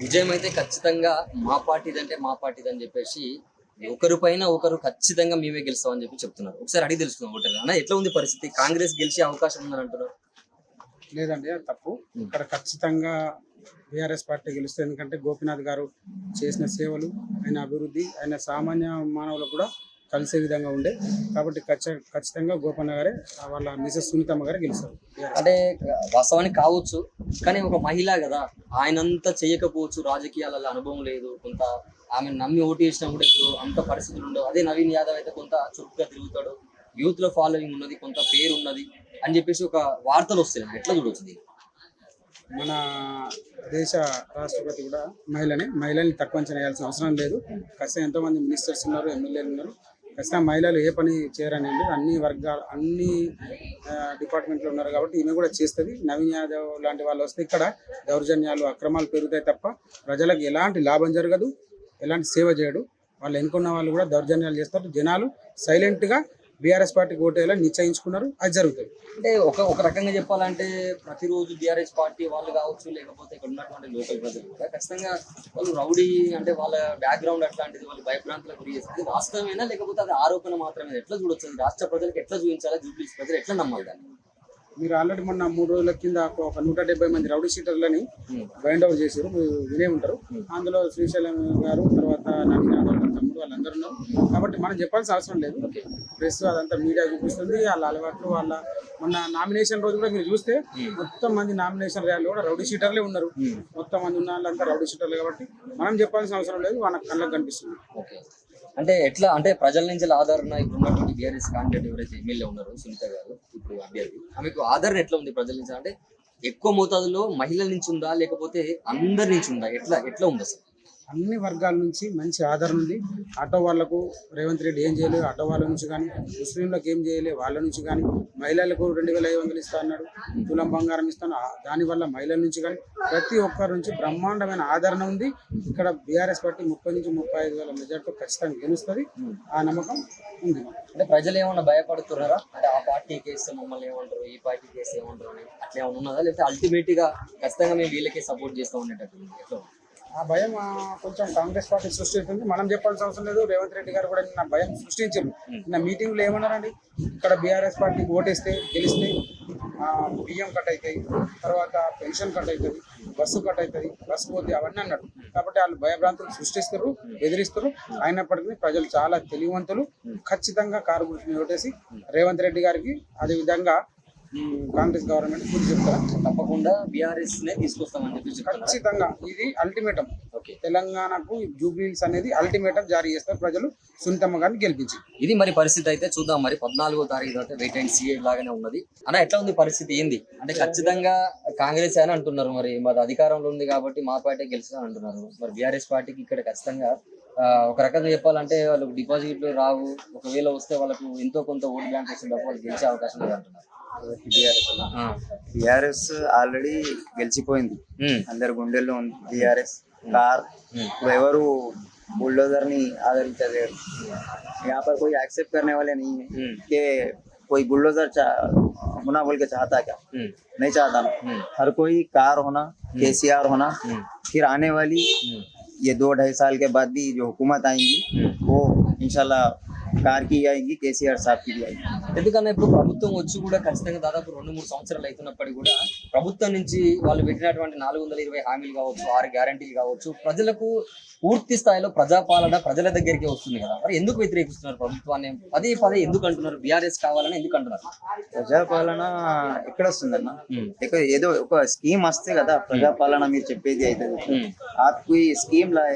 విజయం అయితే ఖచ్చితంగా మా పార్టీది అంటే మా పార్టీది అని చెప్పేసి ఒకరి పైన ఒకరు ఖచ్చితంగా మేమే గెలుస్తామని చెప్పి చెప్తున్నారు. ఒకసారి అడిగి తెలుసుకుందాం ఓటర్ అన్న ఎట్లా ఉంది పరిస్థితి? కాంగ్రెస్ గెలిచే అవకాశం ఉందని అంటున్నారు. లేదండి అది తప్పు. ఇక్కడ ఖచ్చితంగా బీఆర్ఎస్ పార్టీ గెలుస్తుంది. ఎందుకంటే గోపీనాథ్ గారు చేసిన సేవలు ఆయన అభివృద్ధి ఆయన సామాన్య మానవులకు కూడా కలిసే విధంగా ఉండే. కాబట్టి ఖచ్చ- ఖచ్చితంగా గోపన్న గారే వాళ్ళ మిసెస్ సునీతమ్మ గారే గెలుస్తారు. అంటే వాస్తవానికి కావచ్చు కానీ ఒక మహిళ కదా. ఆయనంతా చేయకపోవచ్చు రాజకీయాలలో అనుభవం లేదు. కొంత ఆమె నమ్మి ఓటు చేసినా కూడా ఇప్పుడు అంత పరిస్థితులు ఉండవు. అదే నవీన్ యాదవ్ అయితే కొంత చురుగ్గా తిరుగుతాడు. యూత్లో ఫాలోయింగ్ ఉన్నది కొంత పేరు ఉన్నది అని చెప్పేసి ఒక వార్తలు వస్తున్నాయి ఎట్లా చూడొచ్చు దీన్ని? మన దేశ రాష్ట్రపతి కూడా మహిళనే మహిళల్ని తక్కువ అంచనా వేయాల్సిన అవసరం లేదు. ఖచ్చితంగా ఎంతోమంది మినిస్టర్స్ ఉన్నారు ఎమ్మెల్యేలు ఉన్నారు. ఖచ్చితంగా మహిళలు ఏ పని చేయరని అన్ని వర్గాలు అన్ని డిపార్ట్మెంట్లో ఉన్నారు కాబట్టి ఈమె కూడా చేస్తుంది. నవీన్ యాదవ్ లాంటి వాళ్ళు వస్తే ఇక్కడ దౌర్జన్యాలు అక్రమాలు పెరుగుతాయి తప్ప ప్రజలకు ఎలాంటి లాభం జరగదు ఎలాంటి సేవ చేయడు. వాళ్ళు ఎన్నుకున్న వాళ్ళు కూడా దౌర్జన్యాలు చేస్తారు. జనాలు సైలెంట్గా బీఆర్ఎస్ పార్టీకి ఓటేయాలని నిశ్చయించుకున్నారు. అది జరుగుతుంది. అంటే ఒక ఒక రకంగా చెప్పాలంటే ప్రతిరోజు బీఆర్ఎస్ పార్టీ వాళ్ళు కావచ్చు లేకపోతే ఇక్కడ ఉన్నటువంటి లోకల్ ప్రజలు కూడా ఖచ్చితంగా వాళ్ళు రౌడీ అంటే వాళ్ళ బ్యాక్గ్రౌండ్ అట్లాంటిది వాళ్ళు భయభ్రాంతులకు గురి చేస్తుంది వాస్తవమేనా? లేకపోతే అది ఆరోపణ మాత్రమే ఎట్లా చూడొచ్చు? రాష్ట్ర ప్రజలకు ఎట్లా చూపించాలా? జూబ్లీస్ ప్రజలు ఎట్లా నమ్మాలి దాన్ని? మీరు ఆల్రెడీ మొన్న మూడు రోజుల కింద ఒక- నూట డెబ్బై మంది రౌడీ షీటర్లని బైండ్ అవుట్ చేశారు. మీరు వినే ఉంటారు. అందులో శ్రీశైలం గారు తర్వాత నవీన్ యాదవ్ వాళ్ళ తమ్ముడు వాళ్ళందరూ ఉన్నారు. కాబట్టి మనం చెప్పాల్సిన అవసరం లేదు. ప్రెస్ అదంతా మీడియా చూపిస్తుంది. వాళ్ళ అలవాట్లు వాళ్ళ మొన్న నామినేషన్ రోజు కూడా మీరు చూస్తే మొత్తం మంది నామినేషన్ ర్యాలీలో కూడా రౌడీ షీటర్లే ఉన్నారు. మొత్తం మంది ఉన్న వాళ్ళంతా రౌడీ షీటర్లు కాబట్టి మనం చెప్పాల్సిన అవసరం లేదు. వాళ్ళ కళ్ళకు కనిపిస్తుంది. ఓకే. అంటే ఎట్లా? అంటే ప్రజల నుంచి ఆదరణ ఇప్పుడు ఉన్నటువంటి బీఆర్ఎస్ క్యాండిడేట్ ఎవరైతే ఎమ్మెల్యే ఉన్నారో సునీత గారు ఇప్పుడు అభ్యర్థి ఆమెకు ఆదరణ ఎట్లా ఉంది ప్రజల నుంచి? అంటే ఎక్కువ మోతాదులో మహిళల నుంచి ఉందా? లేకపోతే అందరి నుంచి ఉందా? ఎట్లా ఎట్లా ఉంది అసలు? అన్ని వర్గాల నుంచి మంచి ఆదరణ ఉంది. ఆటో వాళ్ళకు రేవంత్ రెడ్డి ఏం చేయలేదు ఆటో వాళ్ళ నుంచి కానీ ముస్లింలకు ఏం చేయలేదు వాళ్ళ నుంచి కానీ మహిళలకు రెండు వేల ఐదు వందలు ఇస్తా అన్నాడు తులం బంగారం ఇస్తాను దానివల్ల మహిళల నుంచి కానీ ప్రతి ఒక్కరి నుంచి బ్రహ్మాండమైన ఆదరణ ఉంది. ఇక్కడ బీఆర్ఎస్ పార్టీ ముప్పై నుంచి ముప్పై ఐదు వేల మెజార్టీతో ఖచ్చితంగా గెలుస్తుంది. ఆ నమ్మకం ఉంది అంటే ప్రజలు ఏమన్నా భయపడుతున్నారా? అంటే ఆ పార్టీకి వేస్తే మమ్మల్ని ఏమంటారు ఈ పార్టీకి వేస్తే ఏమంటారు అని అట్లా ఏమన్నా ఉన్నదా? లేకపోతే అల్టిమేట్గా ఖచ్చితంగా మేము వీళ్ళకే సపోర్ట్ చేస్తూ ఉండేటట్టు ఎట్లా ఆ భయం కొంచెం కాంగ్రెస్ పార్టీ సృష్టిస్తుంది మనం చెప్పాల్సిన అవసరం లేదు. రేవంత్ రెడ్డి గారు కూడా నిన్న భయం సృష్టించారు నిన్న మీటింగ్లో ఏమన్నారండి? ఇక్కడ బీఆర్ఎస్ పార్టీకి ఓటేస్తే గెలిస్తే బియ్యం కట్ అవుతాయి తర్వాత పెన్షన్ కట్ అవుతుంది బస్సు కట్ అవుతుంది బస్సు పోతే అవన్నీ అన్నాడు. కాబట్టి వాళ్ళు భయభ్రాంతులు సృష్టిస్తారు బెదిరిస్తారు. అయినప్పటికీ ప్రజలు చాలా తెలివివంతులు ఖచ్చితంగా కారు గుర్తుని ఓటేసి రేవంత్ రెడ్డి గారికి అదేవిధంగా కాంగ్రెస్ గవర్నమెంట్ గుర్తు చెప్తారు. తప్పకుండా బీఆర్ఎస్ నే తీసుకొస్తామని చెప్పి ఖచ్చితంగా ఇది అల్టిమేటం ఓకే. తెలంగాణకు జూబ్లీస్ అనేది అల్టిమేటం జారీ చేస్తారు ప్రజలు. సునీతమ్మ గారిని గెలిపించి. ఇది మరి పరిస్థితి అయితే చూద్దాం మరి. పద్నాలుగో తారీఖు అయితే వెయిట్ అండ్ సీఏ లాగానే ఉన్నది. అన్న ఎట్లా ఉంది పరిస్థితి? ఏంది? అంటే ఖచ్చితంగా కాంగ్రెస్ అని అంటున్నారు మరి. మాది అధికారంలో ఉంది కాబట్టి మా పార్టీ గెలుస్తా అంటున్నారు. మరి బీఆర్ఎస్ పార్టీకి ఇక్కడ ఖచ్చితంగా ఒక రకంగా చెప్పాలంటే వాళ్ళకు డిపాజిట్లు రావు. ఒకవేళ వస్తే వాళ్ళకు ఎంతో కొంత ఓటు బ్యాంక్ వస్తుంది తప్ప వాళ్ళు గెలిచే అవకాశం లేదు అంటున్నారు టిఆర్ఎస్ ఆ. టిఆర్ఎస్ ఆల్రెడీ గెలిచిపోయింది ఉమ్. అందరి గుండెల్లో ఉంది టిఆర్ఎస్ కార్ ఎవరు बुलडोजर नहीं आदरणीय यहाँ पर कोई एक्सेप्ट करने वाले नहीं है हम्म। कि कोई बुलडोजर चा, होना बोल के चाहता क्या हम्म, नहीं चाहता ना हम्म, हर कोई कार होना केसीआर होना हम्म, फिर आने वाली हम्म, ये दो ढाई साल के बाद भी जो हुकूमत आएंगी हम्म. वो इंशाल्लाह कार की आएंगी केसीआर साहब की भी आएंगी ఎందుకన్నా ఇప్పుడు ప్రభుత్వం వచ్చి కూడా ఖచ్చితంగా దాదాపు రెండు మూడు సంవత్సరాలు అవుతున్నప్పటికీ కూడా ప్రభుత్వం నుంచి వాళ్ళు పెట్టినటువంటి నాలుగు వందల ఇరవై హామీలు కావచ్చు ఆరు గ్యారంటీలు కావచ్చు ప్రజలకు పూర్తి స్థాయిలో ప్రజాపాలన ప్రజల దగ్గరికి వస్తుంది కదా మరి ఎందుకు వ్యతిరేకిస్తున్నారు ప్రభుత్వాన్ని పదే పదే ఎందుకు అంటున్నారు బీఆర్ఎస్ కావాలని ఎందుకు అంటున్నారు ప్రజాపాలన ఎక్కడ వస్తుందన్న ఇక్కడ ఏదో ఒక స్కీమ్ వస్తే కదా ప్రజాపాలన మీరు చెప్పేది అవుతుంది हम्म, आपको ये स्कीम लाए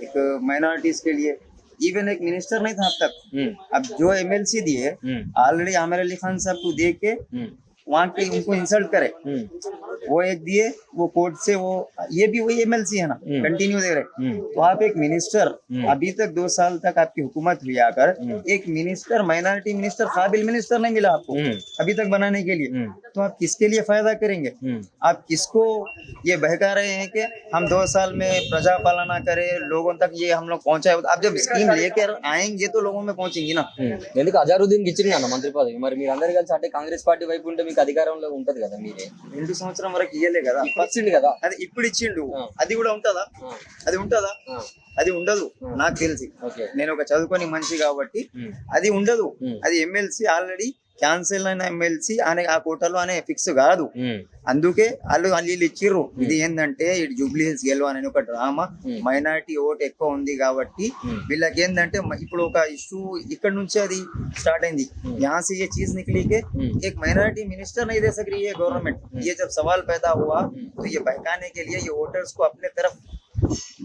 एक माइनॉरिटीज के लिए इवन एक मिनिस्टर नहीं था अब तक। हम्म, अब जो एम एल सी दिए ऑलरेडी आमिर अली खान साहब को दे के हम्म, वहाँ के उनको इंसल्ट करे। हम्म, वो एक दिए वो कोर्ट से वो ये भी वही एमएलसी है ना हम्म। कंटिन्यू दे रहे हम्म, तो आप एक मिनिस्टर हम्म। अभी तक दो साल तक आपकी हुकूमत हुई आकर हम्म। एक मिनिस्टर माइनॉरिटी मिनिस्टर काबिल मिनिस्टर नहीं मिला आपको हम्म, अभी तक बनाने के लिए हम्म, तो आप किसके लिए फायदा करेंगे हम्म, आप किसको ये बहका रहे हैं कि हम दो साल में प्रजा पालना करें लोगों तक ये हम लोग पहुंचाए आप जब स्कीम लेकर आएंगे तो लोगों में पहुंचेंगी ना हम्म. ఎందుకు అజారుద్దీన్ ఇచ్చింది అన్న మంత్రి పదవి మరి మీరు అందరు కలిసి అంటే కాంగ్రెస్ పార్టీ వైపు ఉంటే మీకు మీకు అధికారంలో ఉంటది కదా మీరే రెండు సంవత్సరం వరకు ఇయ్యలే కదా. వచ్చింది కదా. అది ఇప్పుడు ఇచ్చిండు. అది కూడా ఉంటుందా? అది ఉంటుందా? అది ఉండదు. నాకు తెలిసి. నేను ఒక చదువుకొని మనిషి కాబట్టి అది ఉండదు. అది ఎమ్మెల్సీ ఆల్రెడీ క్యాన్సిల్ అయిన ఎమ్మెల్సీ అనే ఆ కోటలో అనే ఫిక్స్ కాదు ఉమ్, అందుకే వాళ్ళు వాళ్ళు ఇచ్చిర్రు ఇది ఏంటంటే ఇటు జూబ్లీ హిల్స్ గెలవని ఒక డ్రామా Hmm. మైనారిటీ ఓట్ ఎక్కువ ఉంది కాబట్టి Hmm. వీళ్ళకి ఏంటంటే మ- ఇప్పుడు ఒక ఇష్యూ ఇక్కడ నుంచి అది స్టార్ట్ అయింది Hmm. यहाँ से ये चीज निकली के Hmm. एक माइनॉरिटी मिनिस्टर नहीं दे सक रही है गवर्नमेंट ये जब सवाल पैदा हुआ Hmm. तो ये बहकाने के लिए ये वोटर्स को अपने तरफ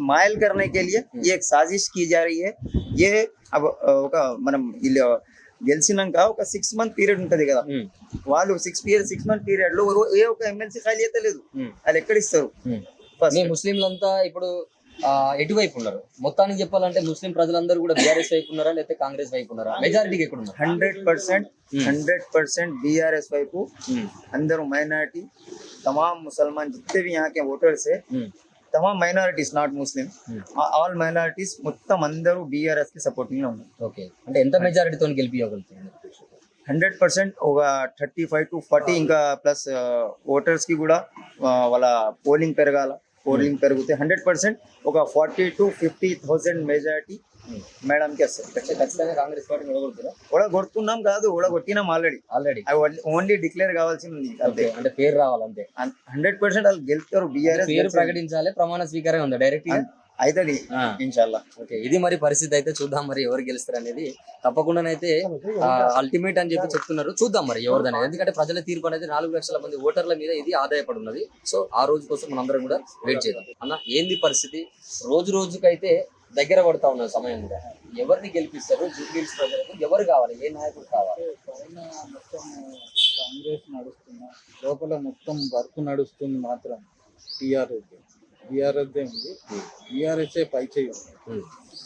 मायल करने के लिए ये एक साजिश की जा रही है ये अब अ, ఒక మనం వీళ్ళు గెలిచినాక ఒక సిక్స్ మంత్ పీరియడ్ ఉంటది కదా ఉమ్, వాళ్ళు six period six month period లో ఏ ఒక ఎమ్మెల్సీ ఖాళీ అయితే లేదు ఉమ్, వాళ్ళు ఎక్కడ ఇస్తారు ఉమ్. ఫస్ట్ మీ ముస్లింలంతా ఇప్పుడు ఆ, ఎటువైపు ఉన్నారు మొత్తానికి చెప్పాలంటే ముస్లిం ప్రజలందరూ కూడా బీఆర్ఎస్ వైపు ఉన్నారా లేకపోతే కాంగ్రెస్ వైపు ఉన్నారా మెజారిటీకి ఎక్కడ ఉన్నారు hundred percent Hmm. Hundred percent BRS వైపు ఉమ్, अंदर माइनॉरिटी तमाम मुसलमान जितने भी यहाँ के वोटर्स है తమ minorities not Muslim all minorities మొత్తం అందరూ బీఆర్ఎస్కి సపోర్టింగ్లో ఉన్నారు. ఓకే అంటే ఎంత మెజారిటీతో గెలిపివ్వగలుగుతుంది హండ్రెడ్ పర్సెంట్ ఒక థర్టీ ఫైవ్ టు ఫార్టీ ఇంకా ప్లస్ ఓటర్స్ uh, కి కూడా వాళ్ళ పోలింగ్ పెరగాల. పోలింగ్ పెరిగితే హండ్రెడ్ పర్సెంట్ ఒక forty to fifty thousand majority madam వస్తుంది ఖచ్చితంగా కాంగ్రెస్ పార్టీ నిలబడుతుందా కూడా కొడుతున్నాం. కాదు కూడా కొట్టినాం ఆల్రెడీ ఆల్రెడీ ఓన్లీ డిక్లేర్ కావాల్సింది అంతే. అంటే పేరు రావాలంతే. హండ్రెడ్ పర్సెంట్ వాళ్ళు గెలుస్తారు బీఆర్ఎస్ పేరు ప్రకటించాలి ప్రమాణ స్వీకారం ఉందా డైరెక్ట్ అవుతుంది ఆ. ఇన్షాల్లా. ఓకే ఇది మరి పరిస్థితి అయితే చూద్దాం మరి ఎవరు గెలుస్తారు అనేది. తప్పకుండానైతే అల్టిమేట్ అని చెప్పి చెప్తున్నారు. చూద్దాం మరి ఎవరిది అనేది. ఎందుకంటే ప్రజల తీర్పు అనేది నాలుగు లక్షల మంది ఓటర్ల మీద ఇది ఆదాయపడి ఉన్నది సో ఆ రోజు కోసం మనందరం కూడా వెయిట్ చేద్దాం. అన్న ఏంది పరిస్థితి? రోజు రోజుకైతే దగ్గర పడతా ఉన్న సమయం కూడా. ఎవరిని గెలిపిస్తారు? జూబ్లీస్ ప్రజలకు ఎవరు కావాలి? ఏ నాయకుడు కావాలి? పైన మొత్తం కాంగ్రెస్ నడుస్తున్నా లోపల మొత్తం వర్క్ నడుస్తుంది మాత్రం టీఆర్ఎస్ బీఆర్ఎస్ ఉంది. బీఆర్ఎస్ఏ పై చేయి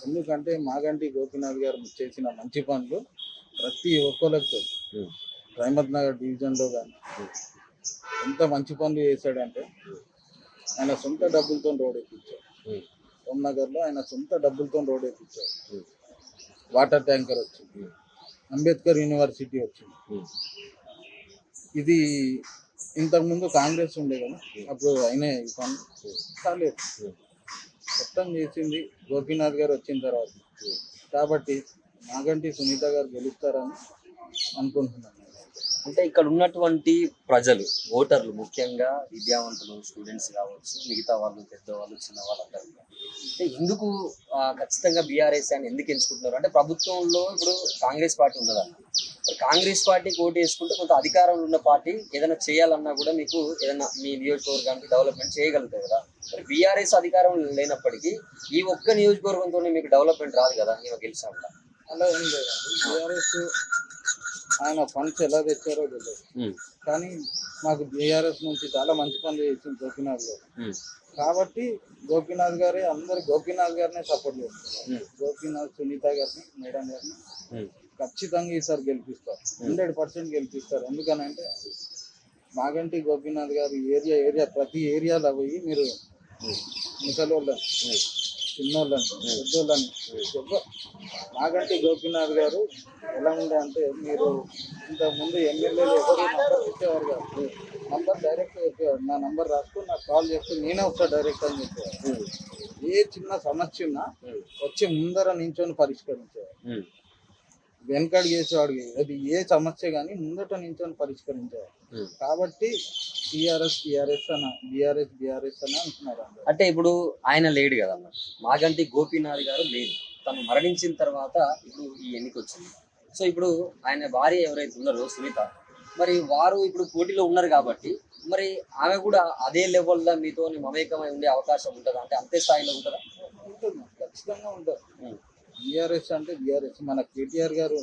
ఎందుకంటే మాగంటి గోపీనాథ్ గారు చేసిన మంచి పనులు ప్రతి ఒక్కరికి రహమత్ నగర్ డివిజన్లో కానీ ఎంత మంచి పనులు చేశాడంటే ఆయన సొంత డబ్బులతో రోడ్ ఎక్కించాడు. ఉమ్, రామ్నగర్లో ఆయన సొంత డబ్బులతో రోడ్ ఎక్కించాడు వాటర్ ట్యాంకర్ వచ్చింది. అంబేద్కర్ యూనివర్సిటీ వచ్చింది. ఇది ఇంతకుముందు కాంగ్రెస్ ఉండే కదా అప్పుడు ఆయనే ఈ పని కాలేదు. మొత్తం చేసింది గోపీనాథ్ గారు వచ్చిన తర్వాత. కాబట్టి నాగంటి సునీత గారు గెలుస్తారని అనుకుంటున్నాను. అంటే ఇక్కడ ఉన్నటువంటి ప్రజలు ఓటర్లు ముఖ్యంగా విద్యావంతులు స్టూడెంట్స్ కావచ్చు మిగతా వాళ్ళు పెద్దవాళ్ళు చిన్న వాళ్ళందరూ అంటే ఎందుకు ఖచ్చితంగా బీఆర్ఎస్ అని ఎందుకు ఎంచుకుంటున్నారు? అంటే ప్రభుత్వంలో ఇప్పుడు కాంగ్రెస్ పార్టీ ఉన్నదన్న. కాంగ్రెస్ పార్టీకి ఓటు వేసుకుంటే కొంత అధికారంలో ఉన్న పార్టీ ఏదైనా చేయాలన్నా కూడా మీకు ఏదైనా మీ నియోజకవర్గానికి డెవలప్మెంట్ చేయగలుగుతాయి కదా. మరి బీఆర్ఎస్ అధికారం లేనప్పటికీ ఈ ఒక్క నియోజకవర్గంతోనే మీకు డెవలప్మెంట్ రాదు కదా ఈమె గెలిచా అలా ఏం లేదు. బీఆర్ఎస్ ఆయన ఫండ్స్ ఎలా తెచ్చారో తెలియదు. కానీ మాకు బీఆర్ఎస్ నుంచి చాలా మంచి పనులు చేసింది గోపీనాథ్ గారు. కాబట్టి గోపీనాథ్ గారే అందరు గోపీనాథ్ గారినే సపోర్ట్ చేస్తున్నారు ఉమ్, గోపీనాథ్ సునీత గారిని మేడం గారిని ఖచ్చితంగా ఈసారి గెలిపిస్తారు. హండ్రెడ్ పర్సెంట్ గెలిపిస్తారు. ఎందుకనంటే మాగంటి గోపీనాథ్ గారు ఏరియా ఏరియా ప్రతి ఏరియాలో పోయి మీరు ఉమ్, చిన్నోళ్ళని పెద్దోళ్ళని మాగంటి గోపీనాథ్ గారు ఎలా ఉండే అంటే మీరు ఇంతకుముందు ఎమ్మెల్యేలు ఎవరు నంబర్ ఇచ్చేవారు కాదు. నంబర్ డైరెక్ట్ చెప్పేవారు. నా నంబర్ రాసుకొని నాకు కాల్ చేస్తే నేనే వస్తా డైరెక్ట్ అని చెప్పేవారు. ఏ చిన్న సమస్య ఉన్నా వచ్చి ముందర నించొని పరిష్కరించేవారు. వెనకడు చేసేవాడు అది ఏ సమస్య కానీ ముందట నించొని పరిష్కరించేవారు ఉమ్. కాబట్టి టీఆర్ఎస్ టీఆర్ఎస్ అన్న బీఆర్ఎస్ బీఆర్ఎస్ అని అంటున్నారు అంటే ఇప్పుడు ఆయన లేడు కదా మాగంటి గోపీనాథ్ గారు లేడు తను మరణించిన తర్వాత ఇప్పుడు ఈ ఎన్నిక వచ్చింది సో ఇప్పుడు ఆయన భార్య ఎవరైతే ఉన్నారో సునీత మరి వారు ఇప్పుడు పోటీలో ఉన్నారు కాబట్టి మరి ఆమె కూడా అదే లెవెల్లో మీతో మమేకమై ఉండే అవకాశం ఉంటుందా? అంటే అంతే స్థాయిలో ఉంటుందా? ఉంటుంది ఖచ్చితంగా ఉంటుంది. బీఆర్ఎస్ అంటే బీఆర్ఎస్. మన కేటీఆర్ గారు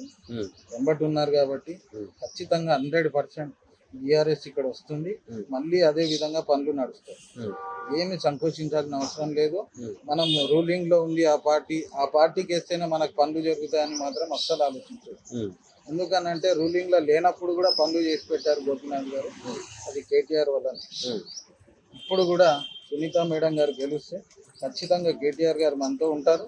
వెంబటి ఉన్నారు కాబట్టి ఖచ్చితంగా హండ్రెడ్ పర్సెంట్ బీఆర్ఎస్ ఇక్కడ వస్తుంది. మళ్ళీ అదే విధంగా పనులు నడుస్తాయి. ఏమి సంకోచించాల్సిన అవసరం లేదు. మనం రూలింగ్లో ఉంది ఆ పార్టీ ఆ పార్టీకి వేస్తేనే మనకు పనులు జరుగుతాయని మాత్రం అస్సలు ఆలోచించదు ఎందుకనంటే రూలింగ్లో లేనప్పుడు కూడా పనులు చేసి పెట్టారు గోపీనాథ్ గారు. అది కేటీఆర్ వల్ల ఇప్పుడు కూడా సునీత మేడం గారు గెలిస్తే ఖచ్చితంగా కేటీఆర్ గారు మనతో ఉంటారు.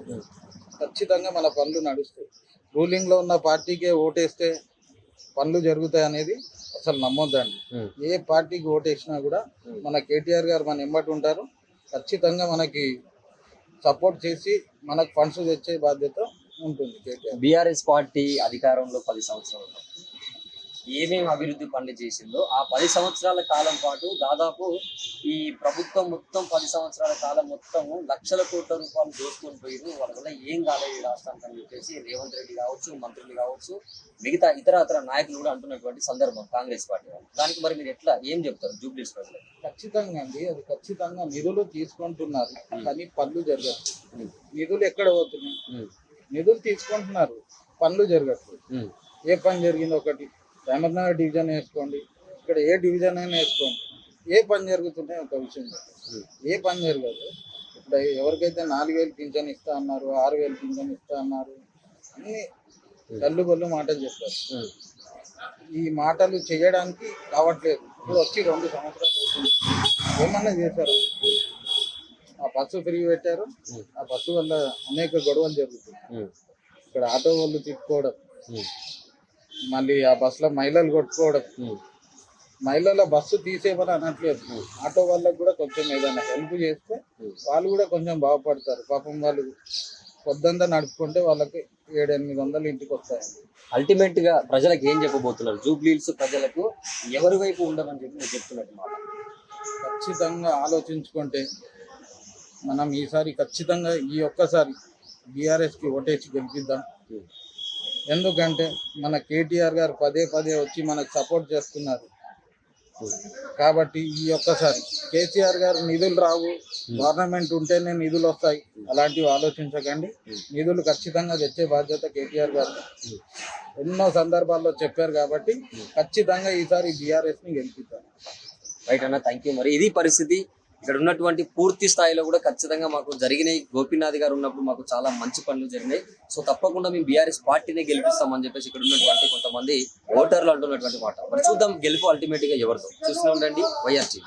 ఖచ్చితంగా మన పనులు నడుస్తాయి రూలింగ్లో ఉన్న పార్టీకే ఓటేస్తే పనులు జరుగుతాయి అనేది అసలు నమ్మొద్దండి. ఏ పార్టీకి ఓటేసినా కూడా. మన కేటీఆర్ గారు మన ఎంబటి ఉంటారు ఖచ్చితంగా మనకి సపోర్ట్ చేసి మనకు ఫండ్స్ తెచ్చే బాధ్యత ఉంటుంది కేటీఆర్ బీఆర్ఎస్ పార్టీ అధికారంలో పది సంవత్సరాలు ఏమేమి అభివృద్ధి పనులు చేసిందో ఆ పది సంవత్సరాల కాలం పాటు దాదాపు ఈ ప్రభుత్వం మొత్తం పది సంవత్సరాల కాలం మొత్తం లక్షల కోట్ల రూపాయలు దోసుకొని పోయారు వాళ్ళ వల్ల ఏం కాలేదు ఈ రాష్ట్రానికి అని చెప్పేసి రేవంత్ రెడ్డి కావచ్చు మంత్రులు కావచ్చు మిగతా ఇతర ఇతర నాయకులు కూడా అంటున్నటువంటి సందర్భం కాంగ్రెస్ పార్టీ వాళ్ళు. దానికి మరి మీరు ఎట్లా ఏం చెప్తారు జూబ్లీస్ ప్రజలు ఖచ్చితంగా అండి అది ఖచ్చితంగా నిధులు తీసుకుంటున్నారు కానీ పనులు జరగదు. నిధులు ఎక్కడ పోతున్నాయి? నిధులు తీసుకుంటున్నారు పనులు జరగట్లేదు. ఏ పని జరిగింది ఒకటి? రామనగర్ డివిజన్ వేసుకోండి. ఇక్కడ ఏ డివిజన్ అయినా వేసుకోండి. ఏ పని జరుగుతున్నాయి ఒక విషయం చెప్పండి. ఏ పని జరగదు. ఇప్పుడు ఎవరికైతే నాలుగు వేలు పింఛన్ ఇస్తా అన్నారు ఆరు వేలు పింఛన్ ఇస్తా అన్నారు అన్ని కళ్ళు బళ్ళు మాటలు చెప్పారు. ఉమ్, ఈ మాటలు చేయడానికి కావట్లేదు ఇప్పుడు వచ్చి రెండు సంవత్సరాలు అవుతుంది. ఏమన్నా చేశారు? ఆ బస్సు ఫ్రీ పెట్టారు. ఆ బస్సు వల్ల అనేక గొడవలు ఉమ్, ఇక్కడ ఆటో వాళ్ళు తిట్టుకోవడం మళ్ళీ ఆ బస్సులో మహిళలు కొట్టుకోవడం. మహిళల బస్సు తీసేయమని అనట్లేదు. ఆటో వాళ్ళకి కూడా కొంచెం ఏదైనా హెల్ప్ చేస్తే వాళ్ళు కూడా కొంచెం బాగుపడతారు. పాపం వాళ్ళు పొద్దంతా నడుపుకుంటే వాళ్ళకి ఏడు ఎనిమిది వందలు ఇంటికి వస్తాయండి అల్టిమేట్గా ప్రజలకు ఏం చెప్పబోతున్నారు? జూబ్లీస్ ప్రజలకు ఎవరి వైపు ఉండమని చెప్పి మీరు చెప్తున్నట్టు మాట. ఖచ్చితంగా ఆలోచించుకుంటే మనం ఈసారి ఖచ్చితంగా ఈ ఒక్కసారి బీఆర్ఎస్కి ఓటేసి గెలిపిద్దాం. ఎందుకంటే మన కేటీఆర్ గారు పదే పదే వచ్చి మనకు సపోర్ట్ చేస్తున్నారు. కాబట్టి ఈ ఒక్కసారి కేసీఆర్ గారు నిధులు రావు. గవర్నమెంట్ ఉంటేనే నిధులు వస్తాయి. అలాంటివి ఆలోచించకండి. నిధులు ఖచ్చితంగా తెచ్చే బాధ్యత కేటీఆర్ గారు. ఎన్నో సందర్భాల్లో చెప్పారు కాబట్టి ఖచ్చితంగా ఈసారి బీఆర్ఎస్ని గెలిపిస్తారు రైట్ అన్న థ్యాంక్ యూ మరి ఇది పరిస్థితి ఇక్కడ ఉన్నటువంటి పూర్తి స్థాయిలో కూడా ఖచ్చితంగా మాకు జరిగినాయి. గోపీనాథ్ గారు ఉన్నప్పుడు మాకు చాలా మంచి పనులు జరిగినాయి. సో తప్పకుండా మేము బీఆర్ఎస్ పార్టీనే గెలిపిస్తామని చెప్పేసి ఇక్కడ ఉన్నటువంటి కొంతమంది ఓటర్లు అంటున్నటువంటి మాట. మరి చూద్దాం గెలుపు అల్టిమేట్గా ఎవరితో చూస్తూ ఉండండి. వైఆర్టీ